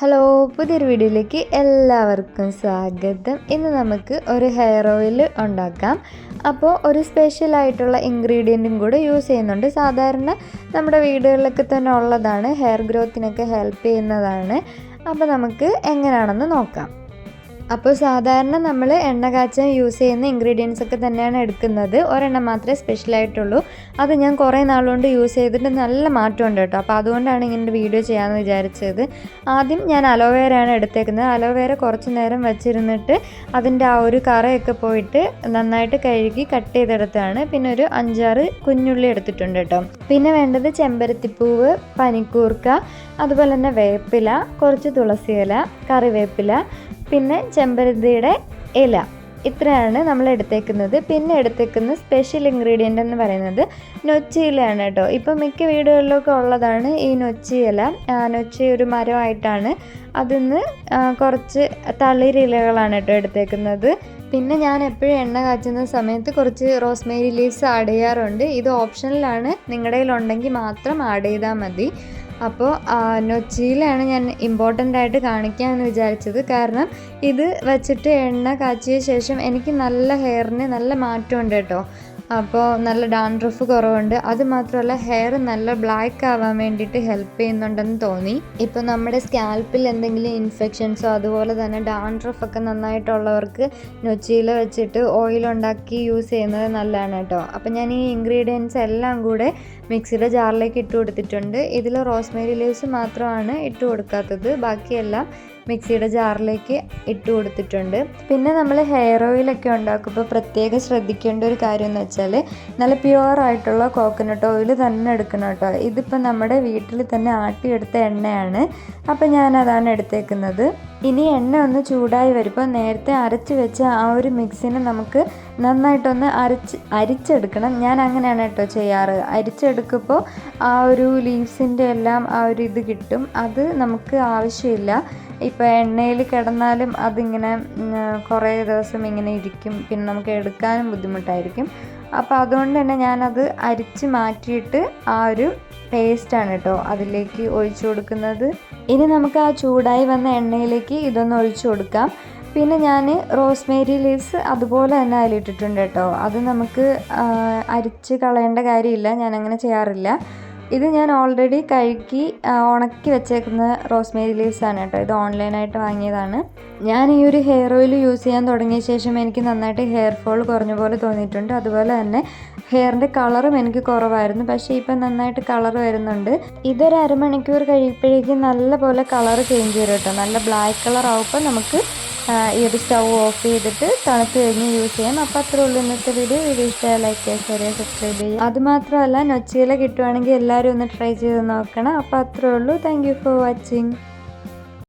Hello പുതിയൊരു വീഡിയോയിലേക്ക് എല്ലാവർക്കും സ്വാഗതം. ഇന്ന് നമുക്ക് ഒരു ഹെയർ ഓയിൽ ഉണ്ടാക്കാം. അപ്പോൾ ഒരു സ്പെഷ്യൽ ആയിട്ടുള്ള ഇൻഗ്രീഡിയന്റും കൂടെ യൂസ് ചെയ്യുന്നുണ്ട്. സാധാരണ നമ്മുടെ വീടുകളിലൊക്കെ തന്നെ ഉള്ളതാണ്. ഹെയർ ഗ്രോത്തിനൊക്കെ ഹെൽപ്പ് ചെയ്യുന്നതാണ്. അപ്പോൾ നമുക്ക് എങ്ങനെയാണെന്ന് നോക്കാം. അപ്പോൾ സാധാരണ നമ്മൾ എണ്ണ കാച്ചാൻ യൂസ് ചെയ്യുന്ന ഇൻഗ്രീഡിയൻസ് ഒക്കെ തന്നെയാണ് എടുക്കുന്നത്. ഒരെണ്ണം മാത്രമേ സ്പെഷ്യൽ ആയിട്ടുള്ളൂ. അത് ഞാൻ കുറേ നാളുകൊണ്ട് യൂസ് ചെയ്തിട്ട് നല്ല മാറ്റമുണ്ട് കേട്ടോ. അപ്പോൾ അതുകൊണ്ടാണ് ഇങ്ങനെ വീഡിയോ ചെയ്യാമെന്ന് വിചാരിച്ചത്. ആദ്യം ഞാൻ അലോവേരയാണ് എടുത്തേക്കുന്നത്. അലോവേര കുറച്ച് നേരം വെച്ചിരുന്നിട്ട് അതിന്റെ ആ ഒരു കറയൊക്കെ പോയിട്ട് നന്നായിട്ട് കഴുകി കട്ട് ചെയ്തെടുത്താണ് പിന്നെ ഒരു അഞ്ചാറ് കുഞ്ഞുള്ളി എടുത്തിട്ടുണ്ട് കേട്ടോ. പിന്നെ വേണ്ടത് ചെമ്പരത്തിപ്പൂവ് പനിക്കൂർക്ക അതുപോലെ തന്നെ വേപ്പില കുറച്ച് തുളസിയില കറിവേപ്പില പിന്നെ ചെമ്പരത്തിയുടെ ഇല. ഇത്രയാണ് നമ്മൾ എടുത്തേക്കുന്നത്. പിന്നെ എടുത്തേക്കുന്ന സ്പെഷ്യൽ ഇൻഗ്രീഡിയന്റ് എന്ന് പറയുന്നത് നൊച്ചിയിലയാണ് കേട്ടോ. ഇപ്പം മിക്ക വീടുകളിലൊക്കെ ഉള്ളതാണ് ഈ നൊച്ചിയില നൊച്ചി ഒരു മരമായിട്ടാണ് അതിന്ന് കുറച്ച് തളിരിലകളാണ് കേട്ടോ എടുത്തേക്കുന്നത്. പിന്നെ ഞാൻ എപ്പോഴും എണ്ണ കാച്ചുന്ന സമയത്ത് കുറച്ച് റോസ്മേരി ലീവ്സ് ആഡ് ചെയ്യാറുണ്ട്. ഇത് ഓപ്ഷനിലാണ് നിങ്ങളുടെ കയ്യിലുണ്ടെങ്കിൽ മാത്രം ആഡ് ചെയ്താൽ മതി. അപ്പോൾ നൊച്ചിയിലാണ് ഞാൻ ഇമ്പോർട്ടന്റ് ആയിട്ട് കാണിക്കാമെന്ന് വിചാരിച്ചത്. കാരണം ഇത് വെച്ചിട്ട് എണ്ണ കാച്ചിയ ശേഷം എനിക്ക് നല്ല ഹെയറിന് നല്ല മാറ്റമുണ്ട് കേട്ടോ. അപ്പോൾ നല്ല ഡാൻഡ്രഫ് കുറവുണ്ട്. അത് മാത്രമല്ല ഹെയർ നല്ല ബ്ലാക്ക് ആവാൻ വേണ്ടിയിട്ട് ഹെൽപ്പ് ചെയ്യുന്നുണ്ടെന്ന് തോന്നി. ഇപ്പോൾ നമ്മുടെ സ്കാൽപ്പിൽ എന്തെങ്കിലും ഇൻഫെക്ഷൻസോ അതുപോലെ തന്നെ ഡാൻഡ്രഫ് ഒക്കെ നന്നായിട്ടുള്ളവർക്ക് നൊച്ചിയിൽ വെച്ചിട്ട് ഓയിൽ ഉണ്ടാക്കി യൂസ് ചെയ്യുന്നത് നല്ലതാണ് കേട്ടോ. അപ്പോൾ ഞാൻ ഈ ഇൻഗ്രീഡിയൻസ് എല്ലാം കൂടെ മിക്സിയുടെ ജാറിലേക്ക് ഇട്ട് കൊടുത്തിട്ടുണ്ട്. ഇതിൽ റോസ്മേരി ലീവ്സ് മാത്രമാണ് ഇട്ട് കൊടുക്കാത്തത്. ബാക്കിയെല്ലാം മിക്സിയുടെ ജാറിലേക്ക് ഇട്ട് കൊടുത്തിട്ടുണ്ട്. പിന്നെ നമ്മൾ ഹെയർ ഓയിലൊക്കെ ഉണ്ടാക്കുമ്പോൾ പ്രത്യേകം ശ്രദ്ധിക്കേണ്ട ഒരു കാര്യം എന്ന് വെച്ചാൽ നല്ല പ്യുവർ ആയിട്ടുള്ള കോക്കനട്ട് ഓയിൽ തന്നെ എടുക്കണം കേട്ടോ. ഇതിപ്പോൾ നമ്മുടെ വീട്ടിൽ തന്നെ ആട്ടിയെടുത്ത എണ്ണയാണ്. അപ്പോൾ ഞാൻ അതാണ് എടുത്തേക്കുന്നത്. ഇനി എണ്ണ ഒന്ന് ചൂടായി വരുമ്പോൾ നേരത്തെ അരച്ച് വെച്ച ആ ഒരു മിക്സിനെ നമുക്ക് നന്നായിട്ടൊന്ന് അരച്ച് അരിച്ചെടുക്കണം. ഞാൻ അങ്ങനെയാണ് കേട്ടോ ചെയ്യാറ്. അരിച്ചെടുക്കുമ്പോൾ ആ ഒരു ലീവ്സിന്റെ എല്ലാം ആ ഒരു ഇത് കിട്ടും. അത് നമുക്ക് ആവശ്യമില്ല. ഇപ്പോൾ എണ്ണയിൽ കിടന്നാലും അതിങ്ങനെ കുറേ ദിവസം ഇങ്ങനെ ഇരിക്കും. പിന്നെ നമുക്ക് എടുക്കാനും ബുദ്ധിമുട്ടായിരിക്കും. അപ്പോൾ അതുകൊണ്ട് തന്നെ ഞാനത് അരിച്ച് മാറ്റിയിട്ട് ആ ഒരു പേസ്റ്റാണ് കേട്ടോ അതിലേക്ക് ഒഴിച്ചു കൊടുക്കുന്നത്. ഇനി നമുക്ക് ആ ചൂടായി വന്ന എണ്ണയിലേക്ക് ഇതൊന്ന് ഒഴിച്ചു കൊടുക്കാം. പിന്നെ ഞാൻ റോസ്മേരി ലീവ്സ് അതുപോലെ തന്നെ അതിലിട്ടിട്ടുണ്ട് കേട്ടോ അത് നമുക്ക് അരിച്ച് കളയേണ്ട കാര്യമില്ല. ഞാൻ അങ്ങനെ ചെയ്യാറില്ല. ഇത് ഞാൻ ഓൾറെഡി കഴുകി ഉണക്കി വെച്ചേക്കുന്ന റോസ്മേരി ലീവ്സ് ആണ് കേട്ടോ. ഇത് ഓൺലൈനായിട്ട് വാങ്ങിയതാണ്. ഞാൻ ഈ ഒരു ഹെയർ ഓയിൽ യൂസ് ചെയ്യാൻ തുടങ്ങിയ ശേഷം എനിക്ക് നന്നായിട്ട് ഹെയർ ഫോൾ കുറഞ്ഞ പോലെ തോന്നിയിട്ടുണ്ട്. അതുപോലെ തന്നെ ഹെയറിന്റെ കളറും എനിക്ക് കുറവായിരുന്നു. പക്ഷേ ഇപ്പം നന്നായിട്ട് കളർ വരുന്നുണ്ട്. ഇതൊരു അരമണിക്കൂർ കഴിയുമ്പോഴേക്കും നല്ല പോലെ കളർ ചേഞ്ച് ചെയ്യും കേട്ടോ. നല്ല ബ്ലാക്ക് കളർ ആവുമ്പോൾ നമുക്ക് ഈ ഒരു സ്റ്റൗ ഓഫ് ചെയ്തിട്ട് തണുത്ത് കഴിഞ്ഞ് യൂസ് ചെയ്യാം. അപ്പോൾ അത്രേ ഉള്ളൂ ഇന്നത്തെ വീഡിയോ വീഡിയോ ഇഷ്ടമായ ലൈക്ക് ചെയ്യുക സബ്സ്ക്രൈബ് ചെയ്യുക. അതുമാത്രമല്ല നൊച്ചിയില കിട്ടുവാണെങ്കിൽ എല്ലാവരും ഒന്ന് ട്രൈ ചെയ്ത് നോക്കണം. അപ്പോൾ അത്രേ ഉള്ളൂ. Thank for watching